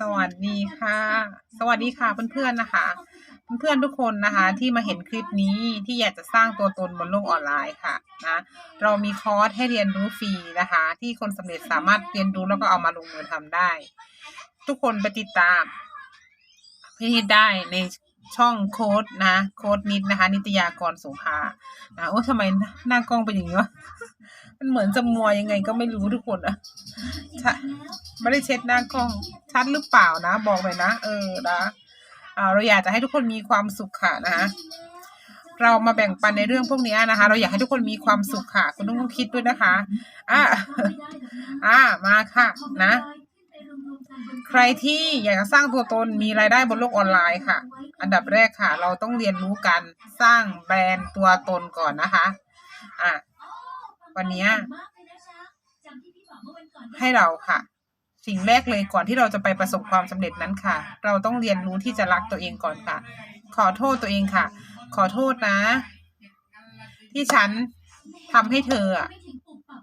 สวัสดีค่ะ สวัสดีค่ะเพื่อนๆนะคะ เพื่อนๆทุกคนนะคะ ที่มาเห็นคลิปนี้ที่อยากจะสร้างตัวตนบนโลกออนไลน์ค่ะนะเรามีคอร์สให้เรียนรู้ฟรีนะคะ ที่คนสำเร็จสามารถเรียนรู้แล้วก็เอามาลงมือทำได้ ทุกคนไปติดตามพี่นิดได้ในช่องโค้ดนะโค้ดนิดนะคะ นิตยากรโสุภานะโอ้ทำไมหน้ากล้องเป็นอย่างนี้วะ มันเหมือนจะมัวยังไงก็ไม่รู้ทุกคนอะใช่ไม่ได้เช็ดหน้ากล้อง ชัดหรือเปล่านะ บอกเลยนะ เออนะอ่าเราอยากจะให้ทุกคนมีความสุขค่ะนะคะเรามาแบ่งปันในเรื่องพวกนี้นะคะ เราอยากให้ทุกคนมีความสุขค่ะ คุณต้องคิดด้วยนะคะ อ่าอ่ามาค่ะ นะ ใครที่อยากจะสร้างตัวตนมีรายได้บนโลกออนไลน์ค่ะ อันดับแรกค่ะ เราต้องเรียนรู้การสร้างแบรนด์ตัวตนก่อนนะคะ อะ วันเนี้ยให้เราค่ะ สิ่งแรกเลยก่อนที่เราจะไปประสบความสำเร็จนั้นค่ะ เราต้องเรียนรู้ที่จะรักตัวเองก่อนค่ะ ขอโทษตัวเองค่ะ ขอโทษนะ ที่ฉันทำให้เธออะ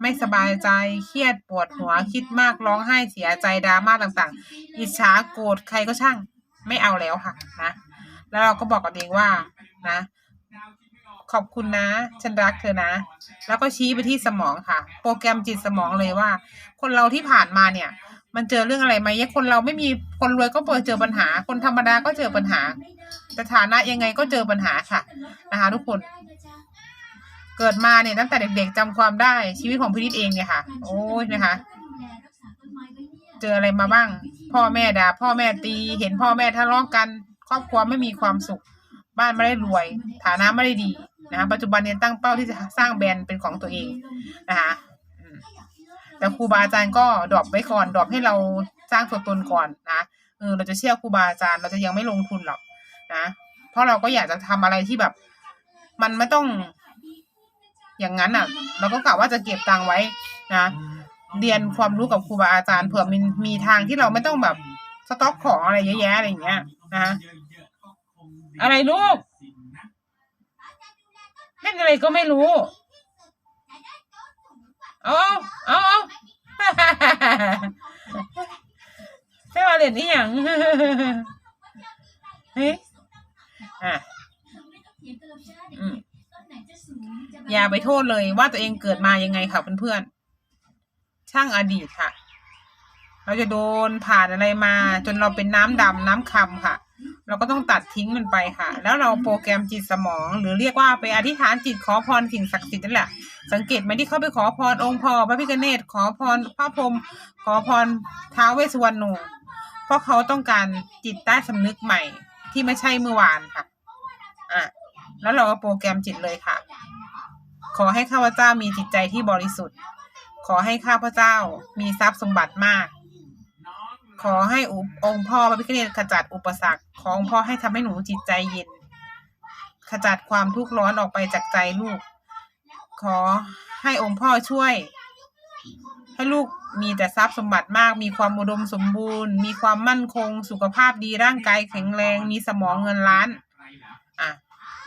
ไม่สบายใจเครียดปวดหัวคิดมากร้องไห้เสียใจดราม่าต่างๆ อิจฉาโกรธใครก็ช่างไม่เอาแล้วค่ะนะ แล้วเราก็บอกกับตัวเองว่านะ ขอบคุณนะ ฉันรักเธอนะ แล้วก็ชี้ไปที่สมองค่ะ โปรแกรมจิตสมองเลยว่า คนเราที่ผ่านมาเนี่ย มันเจอเรื่องอะไรมาเยอะคนเราไม่มีคนรวยก็เจอปัญหา คนธรรมดาก็เจอปัญหาสถานะยังไงก็เจอปัญหาค่ะนะคะทุกคนเกิดมาเนี่ยตั้งแต่เด็กๆจำความได้ชีวิตของพินิจเองเนี่ยค่ะ โอ้ยนะคะ เจออะไรมาบ้าง พ่อแม่ด่าพ่อแม่ตีเห็นพ่อแม่ทะเลาะกัน ครอบครัวไม่มีความสุข บ้านไม่ได้รวย ฐานะไม่ได้ดี นะคะปัจจุบันเนี่ยตั้งเป้าที่จะสร้างแบรนด์เป็นของตัวเองนะคะอืมแต่ครูบาอาจารย์ก็ดรอปไว้ก่อนดรอปให้เราสร้างตัวตนก่อนนะเออเราจะเชื่อครูบาอาจารย์ เราจะยังไม่ลงทุนหรอกนะเพราะเราก็อยากจะทำอะไรที่แบบ มันไม่ต้องอย่างนั้นอะ เราก็กะว่าจะเก็บตังค์ไว้นะเรียนความรู้กับครูบาอาจารย์เผื่อมีมีทางที่เราไม่ต้องแบบสต็อกของอะไรเยอะแยะอะไรอย่างเงี้ยนะอะไรลูก เล่นอะไรก็ไม่รู้ เอาเอาเอาใช่ว่าเล่นนี่อย่างเฮ้ยอะอืมอย่าไปโทษเลยว่าตัวเองเกิดมายังไงค่ะเพื่อนๆ ช่างอดีตค่ะ เราจะโดนผ่านอะไรมา จนเราเป็นน้ำดำน้ำคำค่ะ เราก็ต้องตัดทิ้งมันไปค่ะ แล้วเราโปรแกรมจิตสมอง หรือเรียกว่าไปอธิษฐานจิตขอพรสิ่งศักดิ์สิทธิ์นั่นแหละสังเกตไหมที่เขาไปขอพรองค์พ่อพระพิฆเนศขอพรพระพรหมขอพรท้าวเวสสุวรรณูเพราะเขาต้องการจิตใต้สำนึกใหม่ที่ไม่ใช่เมื่อวานค่ะอะแล้วเราก็โปรแกรมจิตเลยค่ะ ขอให้ข้าพเจ้ามีจิตใจที่บริสุทธิ์ ขอให้ข้าพเจ้ามีทรัพย์สมบัติมาก ขอให้อองค์พ่อพระพิฆเนศขจัดอุปสรรคของพ่อให้ทำให้หนูจิตใจเย็น ขจัดความทุกข์ร้อนออกไปจากใจลูก ขอให้องค์พ่อช่วย ให้ลูกมีแต่ทรัพย์สมบัติมาก มีความอุดมสมบูรณ์ มีความมั่นคง สุขภาพดีร่างกายแข็งแรง มีสมองเงินล้านอะ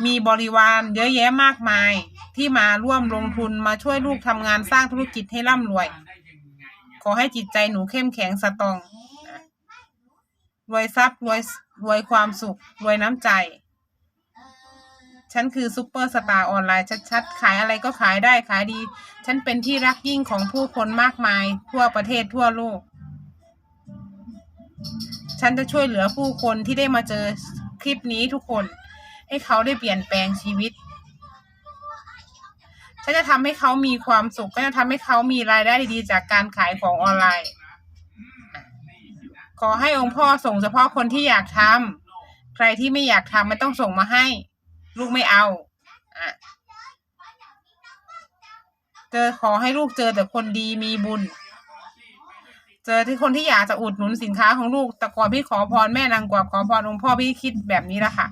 มีบริวารเยอะแยะมากมายที่มาร่วมลงทุนมาช่วยลูกทำงานสร้างธุรกิจให้ร่ำรวย ขอให้จิตใจหนูเข้มแข็งสตอง รวยทรัพย์รวยรวยความสุข รวยน้ำใจ ฉันคือซูเปอร์สตาร์ออนไลน์ชัดๆ ขายอะไรก็ขายได้ขายดี ฉันเป็นที่รักยิ่งของผู้คนมากมาย ทั่วประเทศทั่วโลก ฉันจะช่วยเหลือผู้คนที่ได้มาเจอคลิปนี้ทุกคน ให้เขาได้เปลี่ยนแปลงชีวิต ฉันจะทำให้เขามีความสุข ก็จะทำให้เขามีรายได้ดีๆจากการขายของออนไลน์ ขอให้องค์พ่อส่งเฉพาะคนที่อยากทำใครที่ไม่อยากทำไม่ต้องส่งมาให้ ลูกไม่เอาอะเจอขอให้ลูกเจอแต่คนดีมีบุญ เจอที่คนที่อยากจะอุดหนุนสินค้าของลูกแต่ก่อนพี่ขอพรแม่นางกวักขอพรองค์พ่อพี่คิดแบบนี้แหละค่ะ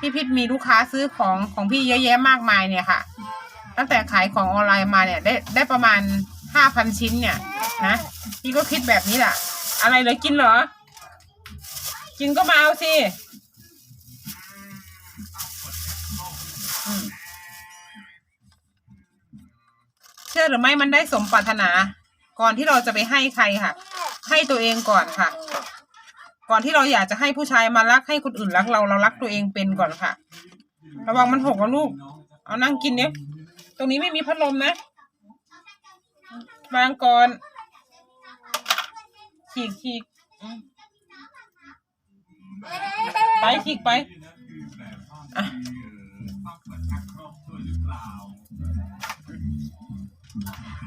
พี่พิษมีลูกค้าซื้อของของพี่เยอะแยะมากมายเนี่ยค่ะ ตั้งแต่ขายของออนไลน์มาเนี่ย ได้ได้ประมาณห้าพันชิ้นเนี่ยนะพี่ก็คิดแบบนี้แหละ อะไรเหลยกินเหรอ กินก็มาเอาสิเชื่อหรือไม่มันได้สมปรารถนา ก่อนที่เราจะไปให้ใครค่ะ ให้ตัวเองก่อนค่ะ ก่อนที่เราอยากจะให้ผู้ชายมารักให้คนอื่นรักเราเรารักตัวเองเป็นก่อนค่ะ ระวังมันหกนะลูก เอานั่งกินเนี่ยตรงนี้ไม่มีพัดลมนะวางก่อน ฉีกฉีกอืมไปฉีกไปอะ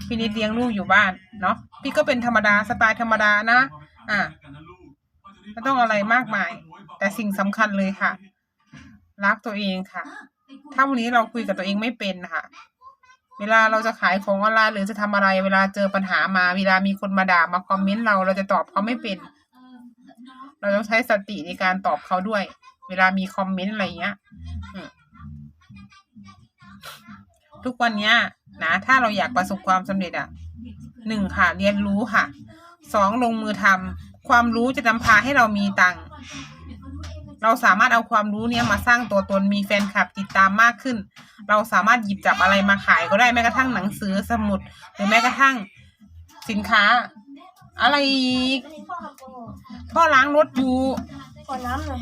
พี่นิดเลี้ยงลูกอยู่บ้านเนาะพี่ก็เป็นธรรมดาสไตล์ธรรมดานะ อะไม่ต้องอะไรมากมาย แต่สิ่งสำคัญเลยค่ะ รักตัวเองค่ะ ถ้าวันนี้เราคุยกับตัวเองไม่เป็นค่ะ เวลาเราจะขายของออนไลน์หรือจะทำอะไร เวลาเจอปัญหามา เวลามีคนมาด่ามาคอมเมนต์เราเราจะตอบเขาไม่เป็น เราต้องใช้สติในการตอบเขาด้วย เวลามีคอมเมนต์อะไรเงี้ยทุกวันเนี้ยนะถ้าเราอยากประสบความสำเร็จอะหนึ่งค่ะ เรียนรู้ค่ะสองลงมือทำความรู้จะนำพาให้เรามีตังค์ เราสามารถเอาความรู้เนี้ยมาสร้างตัวตนมีแฟนคลับติดตามมากขึ้น เราสามารถหยิบจับอะไรมาขายก็ได้แม้กระทั่งหนังสือสมุด หรือแม้กระทั่งสินค้า อะไรอีกพ่อล้างรถอยู่ ขอน้ำหน่อย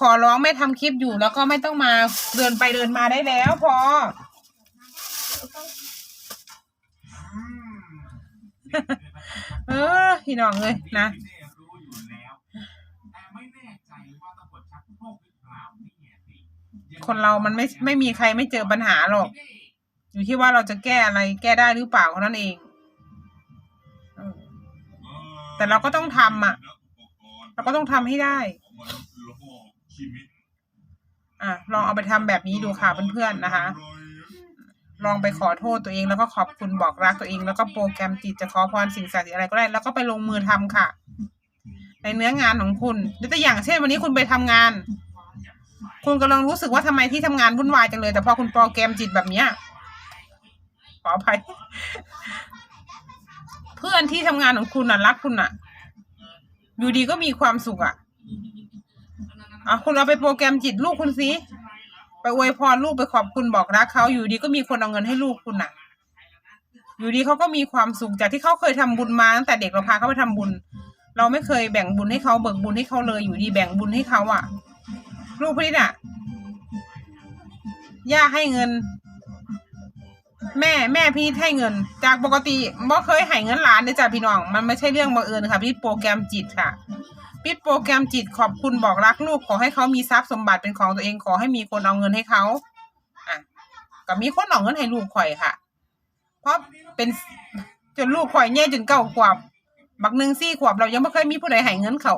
ขอร้องไม่ทำคลิปอยู่แล้วก็ไม่ต้องมาเดินไปเดินมาได้แล้วพอ เออพี่น้องเลยนะ คนเรามันไม่ไม่มีใครไม่เจอปัญหาหรอก อยู่ที่ว่าเราจะแก้อะไรแก้ได้หรือเปล่าเท่านั้นเองแต่เราก็ต้องทำอะ เราก็ต้องทำให้ได้ อะ ลองเอาไปทำแบบนี้ดูค่ะเพื่อนๆนะคะ ลองไปขอโทษตัวเองแล้วก็ขอบคุณบอกรักตัวเอง แล้วก็โปรแกรมจิตจะขอพรสิ่งศักดิ์สิทธิ์อะไรก็ได้ แล้วก็ไปลงมือทำค่ะ ในเนื้องานของคุณยกตัวอย่างเช่นวันนี้คุณไปทำงาน คุณกำลังรู้สึกว่าทำไมที่ทำงานวุ่นวายจังเลย แต่พอคุณโปรแกรมจิตแบบเนี้ยขออภัย เพื่อนที่ทำงานของคุณน่ะรักคุณน่ะ อยู่ดีก็มีความสุขอะอะคุณเอาไปโปรแกรมจิตลูกคุณสิไปอวยพรลูกไปขอบคุณบอกรักเขาอยู่ดีก็มีคนเอาเงินให้ลูกคุณน่ะ อยู่ดีเขาก็มีความสุขจากที่เขาเคยทำบุญมาตั้งแต่เด็กเราพาเขาไปทำบุญ เราไม่เคยแบ่งบุญให้เขาเบิกบุญให้เขาเลย อยู่ดีแบ่งบุญให้เขาอะ ลูกพี่น่ะ ย่าให้เงิน แม่แม่พี่ให้เงิน จากปกติบ่เคยให้เงินหลานเลยจ้ะพี่น้อง มันไม่ใช่เรื่องบังเอิญค่ะพี่โปรแกรมจิตค่ะพี่โปรแกรมจิตขอบคุณบอกรักลูกขอให้เขามีทรัพย์สมบัติเป็นของตัวเองขอให้มีคนเอาเงินให้เขาอะก็มีคนเอาเงินให้ลูกข่อยค่ะ เพราะเป็นจนลูกข่อยแย่จนเก้าขวบบักหนึ่งสี่ขวบเรายังไม่เคยมีผู้ใดให้เงินเขา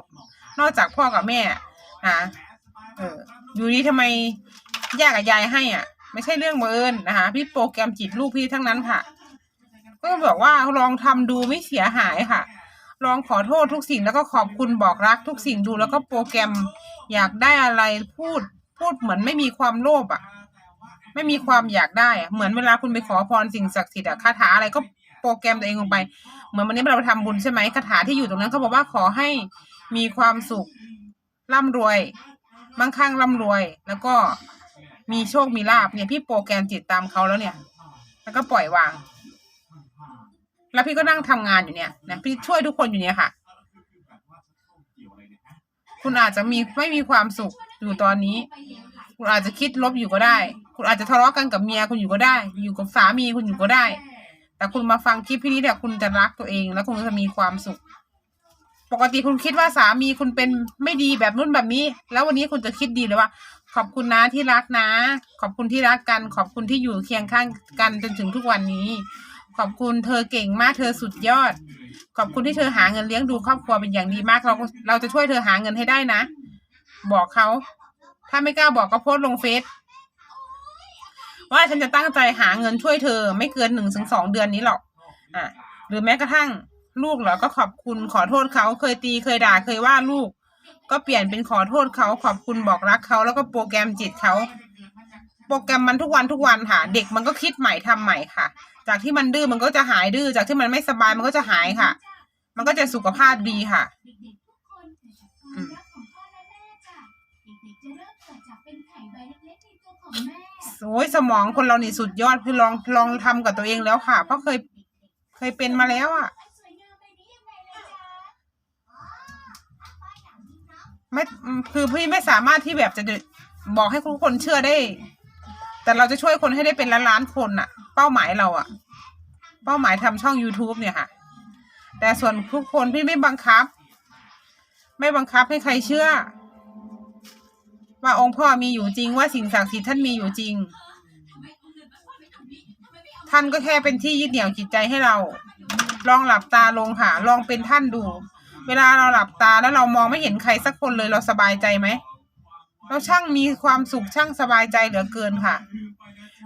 นอกจากพ่อกับแม่อะ เอออยู่ดีทำไมย่ากับยายให้อะ ไม่ใช่เรื่องบังเอิญนะคะ พี่โปรแกรมจิตลูกพี่ทั้งนั้นค่ะ ก็บอกว่าลองทำดูไม่เสียหายค่ะ ลองขอโทษทุกสิ่งแล้วก็ขอบคุณบอกรักทุกสิ่งดูแล้วก็โปรแกรมอยากได้อะไรพูด พูดเหมือนไม่มีความโลภอะ ไม่มีความอยากได้อะเหมือนเวลาคุณไปขอพรสิ่งศักดิ์สิทธิ์อะคาถาอะไรก็โปรแกรมตัวเองลงไป เหมือนวันนี้เราไปทำบุญใช่ไหมคาถาที่อยู่ตรงนั้นเขาบอกว่าขอให้มีความสุขร่ำรวย มั่งคั่งร่ำรวย แล้วก็มีโชคมีลาบเนี่ยพี่โปรแกรมจิตตามเขาแล้วเนี่ย แล้วก็ปล่อยวาง แล้วพี่ก็นั่งทำงานอยู่เนี่ยนะพี่ช่วยทุกคนอยู่เนี่ยค่ะ คุณอาจจะมีไม่มีความสุขอยู่ตอนนี้ คุณอาจจะคิดลบอยู่ก็ได้ คุณอาจจะทะเลาะกันกับเมียคุณอยู่ก็ได้ อยู่กับสามีคุณอยู่ก็ได้ แต่คุณมาฟังคลิปพี่นี้เนี่ยคุณจะรักตัวเอง แล้วคุณจะมีความสุข ปกติคุณคิดว่าสามีคุณเป็นไม่ดีแบบนู้นแบบนี้ แล้ววันนี้คุณจะคิดดีเลยว่า ขอบคุณนะที่รักนะ ขอบคุณที่รักกัน ขอบคุณที่อยู่เคียงข้างกันจนถึงทุกวันนี้ ขอบคุณเธอเก่งมากเธอสุดยอด ขอบคุณที่เธอหาเงินเลี้ยงดูครอบครัวเป็นอย่างดีมาก เราก็เราจะช่วยเธอหาเงินให้ได้นะ บอกเขา ถ้าไม่กล้าบอกก็โพสต์ลงเฟซว่าฉันจะตั้งใจหาเงินช่วยเธอ ไม่เกินหนึ่งถึงสองเดือนนี้หรอก อะ หรือแม้กระทั่ง ลูกเหรอก็ขอบคุณขอโทษเขาเคยตีเคยด่าเคยว่าลูก ก็เปลี่ยนเป็นขอโทษเขาขอบคุณบอกรักเขาแล้วก็โปรแกรมจิตเขาโปรแกรมมันทุกวันทุกวันค่ะ เด็กมันก็คิดใหม่ทำใหม่ค่ะ จากที่มันดื้อมันก็จะหายดื้อจากที่มันไม่สบายมันก็จะหายค่ะ มันก็จะสุขภาพดีค่ะโอ้ยสมองคนเรานี่สุดยอดคือลองลองทำกับตัวเองแล้วค่ะ เพราะเคยเคยเป็นมาแล้วอะ ไม่คือพี่ไม่สามารถที่แบบจะบอกให้ทุกคนเชื่อได้ แต่เราจะช่วยคนให้ได้เป็นล้านล้านๆคนอะเป้าหมายเราอะเป้าหมายทำช่อง youtube เนี่ยค่ะ แต่ส่วนทุกคนพี่ไม่บังคับ ไม่บังคับให้ใครเชื่อ ว่าองค์พ่อมีอยู่จริงว่าสิ่งศักดิ์สิทธิ์ท่านมีอยู่จริง ท่านก็แค่เป็นที่ยึดเหนี่ยวจิตใจให้เรา ลองหลับตาลงค่ะ ลองเป็นท่านดู เวลาเราหลับตาแล้วเรามองไม่เห็นใครสักคนเลยเราสบายใจไหม เราช่างมีความสุขช่างสบายใจเหลือเกินค่ะ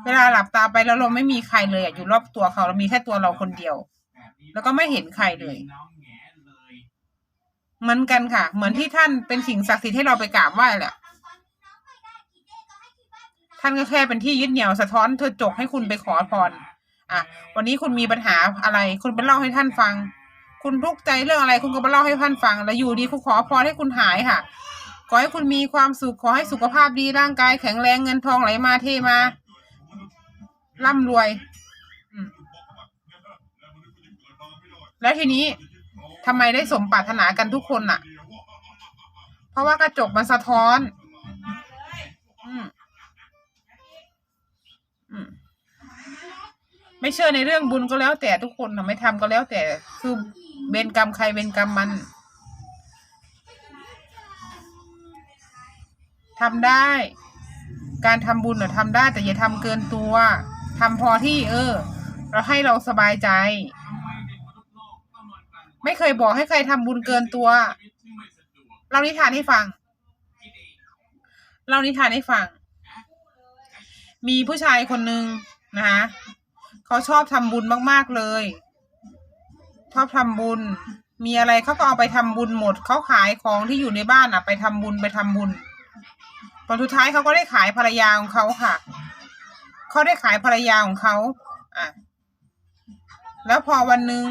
เวลาหลับตาไปแล้วเราไม่มีใครเลยอยู่รอบตัวเขาเรามีแค่ตัวเราคนเดียว แล้วก็ไม่เห็นใครเลยเหมือนกันค่ะ เหมือนที่ท่านเป็นสิ่งศักดิ์สิทธิ์ให้เราไปกราบไหว้แหละท่านก็แค่เป็นที่ยึดเหนี่ยวสะท้อนเธอจกให้คุณไปขอพรอะ วันนี้คุณมีปัญหาอะไร คุณไปเล่าให้ท่านฟัง คุณทุกข์ใจเรื่องอะไร คุณก็ไปเล่าให้ท่านฟัง แล้วอยู่ดีคุณขอพรให้คุณหายค่ะ ขอให้คุณมีความสุข ขอให้สุขภาพดี ร่างกายแข็งแรงเงินทองไหลมาเทมา ร่ำรวย แล้วทีนี้ทำไมได้สมปรารถนากันทุกคนน่ะ เพราะว่ากระจกมันสะท้อน ไม่เชื่อในเรื่องบุญก็แล้วแต่ทุกคนทำไม่ทำก็แล้วแต่คือเวรกรรมใครเวรกรรมมันทำได้ การทำบุญน่ะทำได้แต่อย่าทำเกินตัวทำพอที่ เออ เราให้เราสบายใจ ไม่เคยบอกให้ใครทำบุญเกินตัวเรานิทานให้ฟัง เรานิทานให้ฟัง มีผู้ชายคนหนึ่งนะคะ เขาชอบทำบุญมากๆเลย ชอบทำบุญ มีอะไรเขาก็เอาไปทำบุญหมด เขาขายของที่อยู่ในบ้านอะ ไปทำบุญไปทำบุญผลสุดท้ายเขาก็ได้ขายภรรยาของเขาค่ะ เขาได้ขายภรรยาของเขาอะ แล้วพอวันหนึ่ง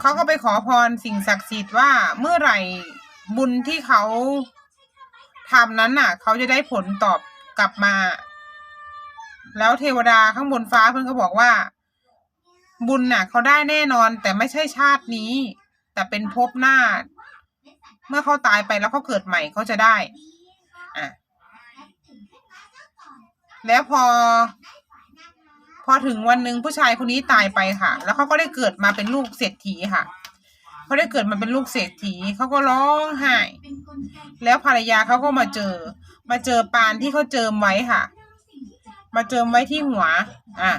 เขาก็ไปขอพรสิ่งศักดิ์สิทธิ์ว่าเมื่อไหร่บุญที่เขาทำนั้นน่ะ เขาจะได้ผลตอบกลับมา แล้วเทวดาข้างบนฟ้าเพิ่อนก็บอกว่า บุญน่ะ เขาได้แน่นอนแต่ไม่ใช่ชาตินี้ แต่เป็นภพหน้า เมื่อเขาตายไปแล้วเขาเกิดใหม่เขาจะได้อะแล้วพอ พอถึงวันหนึ่งผู้ชายคนนี้ตายไปค่ะ แล้วเขาก็ได้เกิดมาเป็นลูกเศรษฐีค่ะเขาได้เกิดมาเป็นลูกเศรษฐีเขาก็ร้องไห้แล้วภรรยาเขาก็มาเจอ มาเจอปานที่เขาเจิมไว้ค่ะ มาเจิมไว้ที่หัว อะ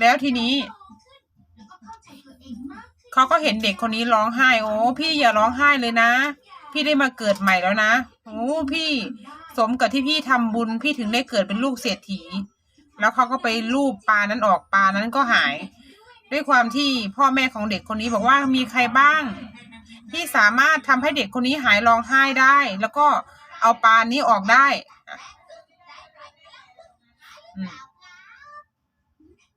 แล้วทีนี้ เขาก็เห็นเด็กคนนี้ร้องไห้ โอ้พี่อย่าร้องไห้เลยนะ พี่ได้มาเกิดใหม่แล้วนะ โอ้พี่สมกับที่พี่ทำบุญพี่ถึงได้เกิดเป็นลูกเศรษฐี แล้วเขาก็ไปลูบปลานั้นออกปลานั้นก็หาย ด้วยความที่พ่อแม่ของเด็กคนนี้บอกว่ามีใครบ้าง ที่สามารถทำให้เด็กคนนี้หายร้องไห้ได้ แล้วก็เอาปลานี้ออกได้อะอืม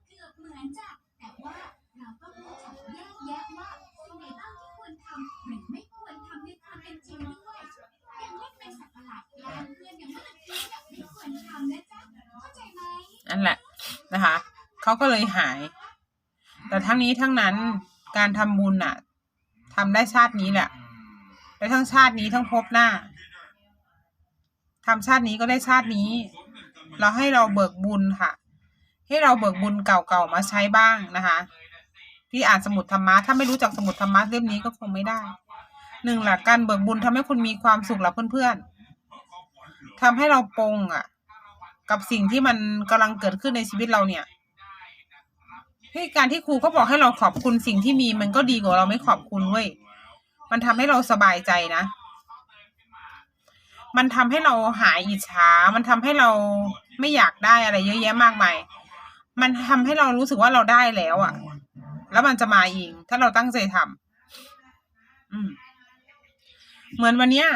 เกือบเหมือนจะแต่ว่าเราต้องรู้จักแยกแยะว่าสิ่งไหนบ้างที่ควรทำหรือไม่ควรทำในความเป็นจริงด้วยยังไม่เป็นสัตว์ประหลาดแกล้งเพื่อนอย่างเมื่อกี้เนี่ยไม่ควรทำนะจ๊ะเข้าใจไหม นั่นแหละนะคะเขาก็เลยหาย แต่ทั้งนี้ทั้งนั้นการทำบุญน่ะทำได้ชาตินี้แหละได้ทั้งชาตินี้ทั้งภพหน้าทำชาตินี้ก็ได้ชาตินี้ เราให้เราเบิกบุญค่ะ ให้เราเบิกบุญเก่าๆมาใช้บ้างนะคะที่อ่านสมุดธรรมะถ้าไม่รู้จักสมุดธรรมะเล่มนี้ก็คงไม่ได้หนึ่งหลักการเบิกบุญทำให้คุณมีความสุขหลับเพื่อนๆทำให้เราปลงอะ กับสิ่งที่มันกำลังเกิดขึ้นในชีวิตเราเนี่ยที่การที่ครูก็บอกให้เราขอบคุณสิ่งที่มีมันก็ดีกว่าเราไม่ขอบคุณเว้ยมันทำให้เราสบายใจนะ มันทำให้เราหายอิจฉา มันทำให้เราไม่อยากได้อะไรเยอะแยะมากมาย มันทำให้เรารู้สึกว่าเราได้แล้วอะแล้วมันจะมาเองถ้าเราตั้งใจทำอืม เหมือนวันเนี้ย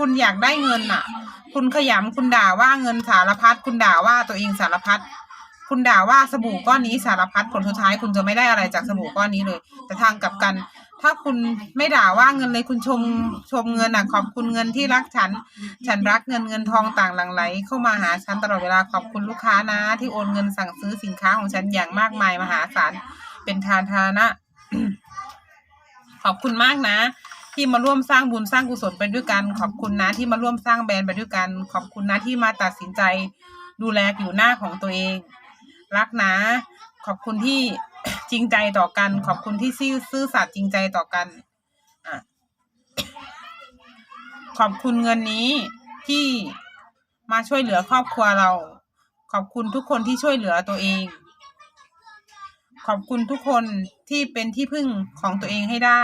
คุณอยากได้เงินน่ะ คุณขยำคุณด่าว่าเงินสารพัดคุณด่าว่าตัวเองสารพัดคุณด่าว่าสบู่ก้อนนี้สารพัดผลสุดท้ายคุณจะไม่ได้อะไรจากสบู่ก้อนนี้เลย แต่ทางกลับกัน ถ้าคุณไม่ด่าว่าเงินเลยคุณชมชมเงินน่ะขอบคุณเงินที่รักฉัน ฉันรักเงินเงินทองต่างหลั่งไหล เข้ามาหาฉันตลอดเวลาขอบคุณลูกค้านะ ที่โอนเงินสั่งซื้อสินค้าของฉันอย่างมากมายมหาศาลเป็นทานทานะ ขอบคุณมากนะ ที่มาร่วมสร้างบุญสร้างกุศลไปด้วยกัน ขอบคุณนะที่มาร่วมสร้างแบรนด์ไปด้วยกัน ขอบคุณนะที่มาตัดสินใจดูแลผิวหน้าของตัวเอง รักนะ ขอบคุณที่จริงใจต่อกัน ขอบคุณที่ซื่อซื่อสัตย์จริงใจต่อกันอขอบคุณเงินนี้ที่มาช่วยเหลือครอบครัวเรา ขอบคุณทุกคนที่ช่วยเหลือตัวเอง ขอบคุณทุกคนที่เป็นที่พึ่งของตัวเองให้ได้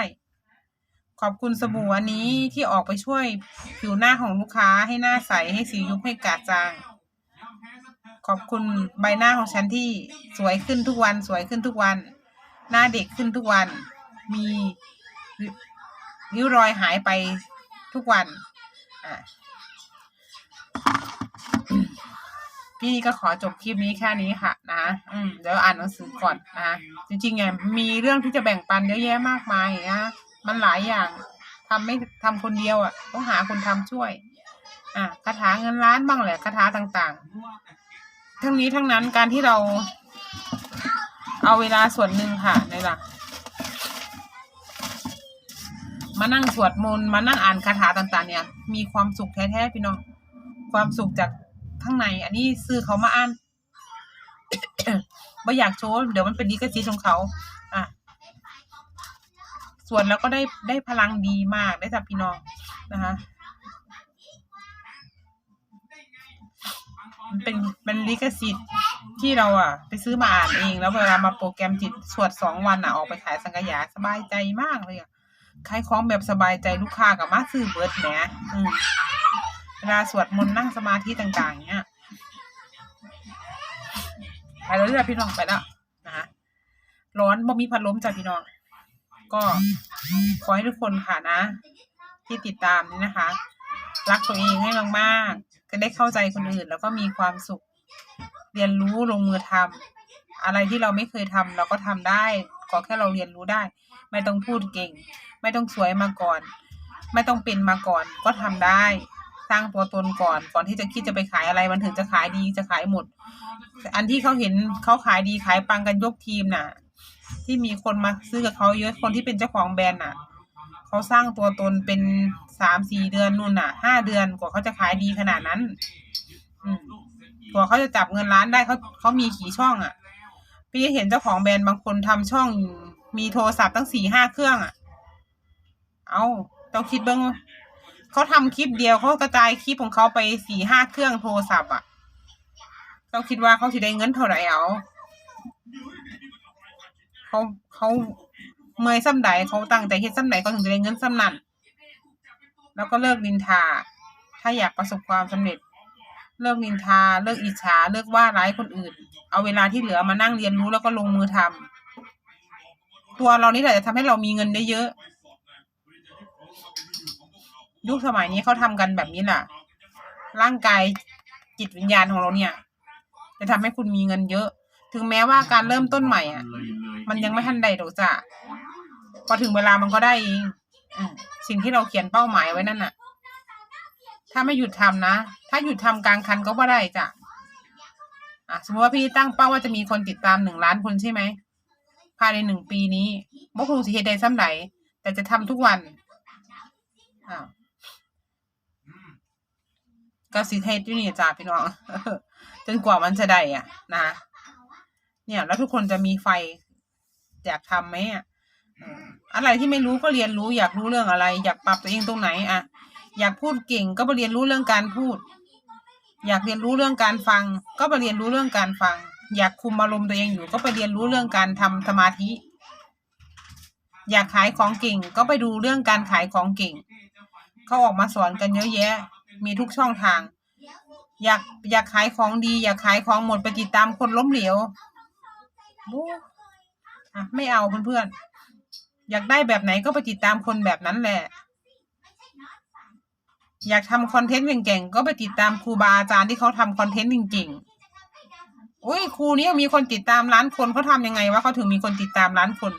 ขอบคุณสบู่อันนี้ที่ออกไปช่วยผิวหน้าของลูกค้าให้หน้าใสให้สียุบให้กาดจาง ขอบคุณใบหน้าของฉันที่สวยขึ้นทุกวัน สวยขึ้นทุกวัน หน้าเด็กขึ้นทุกวัน มีริริ้วรอยหายไปทุกวันอะพี่ก็ขอจบคลิปนี้แค่นี้ค่ะนะอืมเดี๋ยวอ่านหนังสือก่อนนะจริงๆไงมีเรื่องที่จะแบ่งปันเยอะแยะมากมายนะ มันหลายอย่างทำไม่ทำคนเดียวอะต้องหาคนทำช่วย อะคาถาเงินล้านบ้างแหละคาถาต่างๆ ทั้งนี้ทั้งนั้นการที่เราเอาเวลาส่วนหนึ่งค่ะในหลัก มานั่งสวดมนต์มานั่งอ่านคาถาต่าง ๆ เนี่ย มีความสุขแท้ๆพี่น้องความสุขจากข้างใน อันนี้ซื้อเขามาอ่านไม่อยากโชว์เดี๋ยวมันเป็นดีกระซีของเขา ส่วนแล้วก็ได้ได้พลังดีมากได้จากพี่น้องนะคะมันเป็นเป็นลิขสิทธิ์ที่เราอะ ไปซื้อมาอ่านเอง แล้วเวลามาโปรแกรมจิตสวดสองวันอะออกไปขายสังกยาสบายใจมากเลยอะขายของแบบสบายใจลูกค้ากับมาซื้อเบิร์ดแหมอืมเวลาสวดมนต์นั่งสมาธิต่าง ๆ เนี้ยไปแล้วเรื่อยพี่น้องไปแล้วนะคะร้อนบ่มีพัดลมจ้ะพี่น้อง ก็ขอให้ทุกคนค่ะนะ ที่ติดตามนี่นะคะ รักตัวเองให้มากๆจะได้เข้าใจคนอื่น แล้วก็มีความสุข เรียนรู้ลงมือทำอะไรที่เราไม่เคยทำเราก็ทำได้ขอแค่เราเรียนรู้ได้ ไม่ต้องพูดเก่ง ไม่ต้องสวยมาก่อน ไม่ต้องเป็นมาก่อนก็ทำได้สร้างตัวตนก่อนก่อนที่จะคิดจะไปขายอะไรมันถึงจะขายดีจะขายหมด อันที่เขาเห็นเขาขายดีขายปังกันยกทีมน่ะ ที่มีคนมาซื้อกับเขาเยอะคนที่เป็นเจ้าของแบรนด์น่ะเขาสร้างตัวตนเป็นสามสี่เดือนนู่นน่ะห้าเดือนกว่าเขาจะขายดีขนาดนั้น อืมกว่าเขาจะจับเงินล้านได้เขาเขามีขี่ช่องอะ พี่เห็นเจ้าของแบรนด์บางคนทำช่องมีโทรศัพท์ตั้งสี่ห้าเครื่องอะ เอาต้องคิดเบ้างเขาทำคลิปเดียวเขากระจายคลิปของเขาไปสี่ห้าเครื่องโทรศัพท์อะ ต้องคิดว่าเขาสิได้เงินเท่าไหร่เอา เขาเขาเมยซ้ำใดเขาตั้งใจเฮ็ดซ้ำใดเขาถึงจะได้เงินซ้ำนั้นแล้วก็เลิกนินทา ถ้าอยากประสบความสำเร็จ เลิกนินทา เลิกอิจฉา เลิกว่าร้ายคนอื่น เอาเวลาที่เหลือมานั่งเรียนรู้แล้วก็ลงมือทำตัวเรานี่แหละจะทำให้เรามีเงินได้เยอะ ยุคสมัยนี้เขาทำกันแบบนี้แหละร่างกายจิตวิญญาณของเราเนี่ย จะทำให้คุณมีเงินเยอะ ถึงแม้ว่าการเริ่มต้นใหม่อะ มันยังไม่ทันใดหรอกจ้ะพอถึงเวลามันก็ได้เองอสิ่งที่เราเขียนเป้าหมายไว้นั่นน่ะ ถ้าไม่หยุดทำนะ ถ้าหยุดทำกลางคันก็ว่าได้จ้ะอะสมมติว่าพี่ตั้งเป้าว่าจะมีคนติดตามหนึ่งล้านคนใช่ไหมภายในหนึ่งปีนี้บ่คงสิเฮ็ดได้ซ้ำใดแต่จะทำทุกวันอ้าวก็สิเฮ็ดอยู่นี่จ้ะพี่น้องจนกว่ามันจะได้อะ นะ เนี่ย แล้วทุกคนจะมีไฟอยากทำไหมอะอะไรที่ไม่รู้ก็เรียนรู้ อยากรู้เรื่องอะไร อยากปรับตัวเองตรงไหนอะอยากพูดเก่งก็ไปเรียนรู้เรื่องการพูด อยากเรียนรู้เรื่องการฟัง ก็ไปเรียนรู้เรื่องการฟัง อยากคุมอารมณ์ตัวเองอยู่ก็ไปเรียนรู้เรื่องการทำสมาธิ อยากขายของเก่งก็ไปดูเรื่องการขายของเก่งเขาออกมาสอนกันเยอะแยะ มีทุกช่องทาง อยากอยากขายของดี อยากขายของหมดไปติดตามคนล้มเหลว อะไม่เอาเพื่อนๆ อยากได้แบบไหนก็ไปติดตามคนแบบนั้นแหละ อยากทำคอนเทนต์เก่งๆ ก็ไปติดตามครูบาอาจารย์ที่เขาทำคอนเทนต์เก่งๆอุ้ยครูนี้มีคนติดตามล้านคนเขาทำยังไงวะเขาถึงมีคนติดตามล้านคน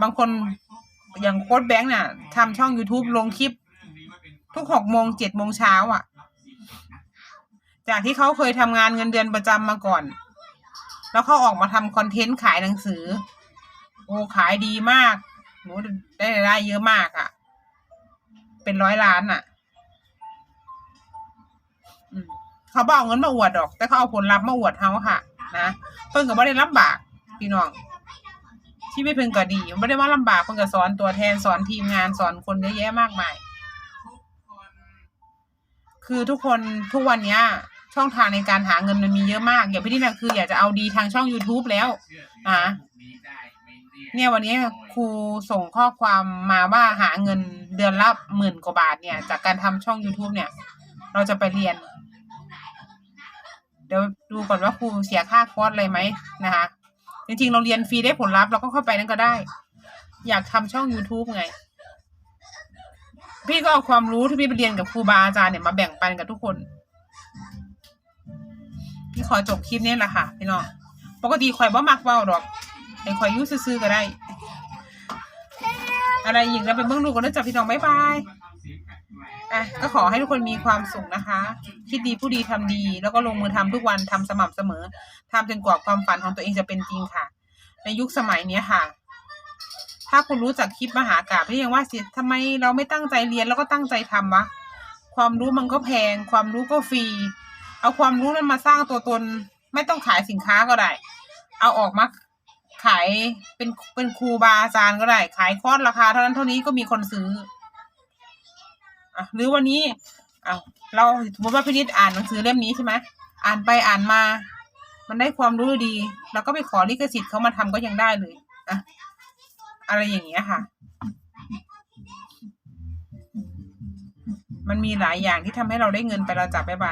บางคนอย่างโค้ดแบงค์น่ะทำช่อง youtube ลงคลิป ทุกหกโมงเจ็ดโมงเช้าอะ จากที่เขาเคยทำงานเงินเดือนประจำมาก่อน แล้วเขาออกมาทำคอนเทนต์ขายหนังสือ โอ้ขายดีมาก หนูได้รายได้เยอะมากอะ่ะ เป็นร้อยล้านอะ่ะเขาบอกเงินมาอวดดอก แต่เขาเอาผลลัพธ์มาอวดเฮาค่ะ นะเพิ่นก็บ่ได้ลำบาก พี่น้องที่ไม่เพิ่นก็ดีไม่ได้ว่าลำบากเพิ่นก็สอนตัวแทนสอนทีมงานสอนคนเยอะแยะมากมาย คือทุกคนทุกวันเนี้ย ช่องทางในการหาเงินมันมีเยอะมาก อย่างพี่นี่นะคืออยากจะเอาดีทางช่อง youtube แล้วอ่าเนี่ยวันนี้ครูส่งข้อความมาว่าหาเงินเดือนละหมื่นกว่าบาทเนี่ย จากการทำช่อง youtube เนี่ย เราจะไปเรียน เดี๋ยวดูก่อนว่าครูเสียค่าคอร์สอะไรไหมนะคะ จริงๆ เราเรียนฟรีได้ผลลัพธ์เราก็เข้าไปนั่นก็ได้ อยากทำช่อง youtube ไง พี่ก็เอาความรู้ที่พี่ไปเรียนกับครูบาอาจารย์เนี่ยมาแบ่งปันกับทุกคน ขอจบคลิปนี้แหละค่ะพี่น้องปกติข่อยบ่มักเว้าดอกให้ข่อยยู่ซื่อๆก็ได้ อะไรอีกแล้วไปเบิ่งดูกกันนะจ๊ะพี่น้องบ๊ายบายอะก็ขอให้ทุกคนมีความสุขนะคะ คิดดีผู้ดีทำดี แล้วก็ลงมือทำทุกวันทำสม่ำเสมอทำจนกว่าความฝันของตัวเองจะเป็นจริงค่ะ ในยุคสมัยเนี้ยค่ะ ถ้าคุณรู้จักคลิปมหากาพย์ที่ยังว่าเสียทำไมเราไม่ตั้งใจเรียนแล้วก็ตั้งใจทำวะ ความรู้มันก็แพง ความรู้ก็ฟรี เอาความรู้นั้นมาสร้างตัวตน ไม่ต้องขายสินค้าก็ได้ เอาออกมาขายเป็นเป็นครูบาอาจารย์ก็ได้ ขายคอร์สราคาเท่านั้นเท่านี้ก็มีคนซื้ออะหรือวันนี้เอาเราสมมติว่าพินิจอ่านหนังสือเล่มนี้ใช่ไหมอ่านไปอ่านมา มันได้ความรู้ดี แล้วก็ไปขอลิขสิทธิ์เขามาทำก็ยังได้เลยอะอะไรอย่างเงี้ยค่ะ มันมีหลายอย่างที่ทำให้เราได้เงินไปเราจับไปไป